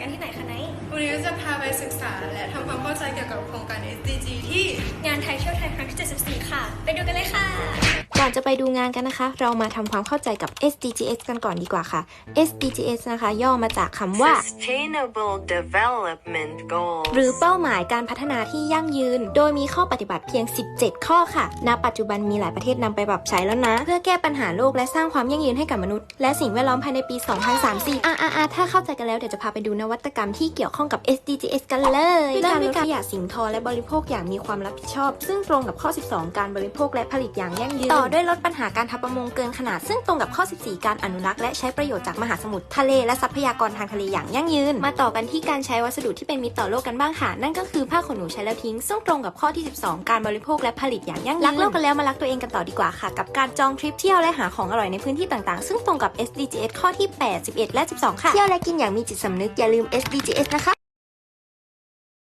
กันที่ไหนคะไนท์วันนี้ก็จะพาไปศึกษาและทำความเข้าใจเกี่ยวกับโครงการ SDG ที่งานไทยเที่ยวไทยครั้งที่ 74 ค่ะ ไปดูกันเลยค่ะก่ อนจะไปดูงานกันนะคะ เรามาทำความเข้าใจกับ SDGs กันก่อนดีกว่าค่ะ SDGs นะคะ ย่อมาจากคำว่า Sustainable Development Goals หรือเป้าหมายการพัฒนาที่ยั่งยืน โดยมีข้อปฏิบัติเพียง 17 ข้อค่ะ ณ ปัจจุบันมีหลายประเทศนำไปปรับใช้แล้วนะ เพื่อแก้ปัญหาโลกและสร้างความยั่งยืนให้กับมนุษย์ และสิ่งแวดล้อมภายในปี 2034อะอะอะถ้าเข้าใจกันแล้วเดี๋ยวจะพาไปดูนวัตกรรมที่เกี่ยวข้องกับ SDGs กันเลยเริ่มด้วยการลดขยะสิ่งทอและบริโภคอย่างมีความรับผิดชอบ ซึ่งตรงกับข้อ 12 การบริโภคและผลิตอย่างยั่งยืนต่อด้วยลดปัญหาการทำประมงเกินขนาด ซึ่งตรงกับข้อ 14 การอนุรักษ์และใช้ประโยชน์จากมหาสมุทรทะเลและทรัพยากรทางทะเลอย่างยั่งยืน มาต่อกันที่การใช้วัสดุที่เป็นมิตรต่อโลกกันบ้างค่ะ นั่นก็คือผ้าขนหนูใช้แล้วทิ้ง ซึ่งตรงกับข้อที่ 12 การบริโภคและผลิตอย่างยั่งยืนรักโลกกันแล้วมารักตัวเองกันต่อดีกว่าค่ะ กับการจองทริปเที่ยวและหาของอร่อยในพื้นที่ต่างๆ ซึ่งตรงกับ SDGs ข้อที่8 11 และ 12 ค่ะเที่ยวและกินอย่างมีจิตสำนึกอย่าลืม SDGs นะคะ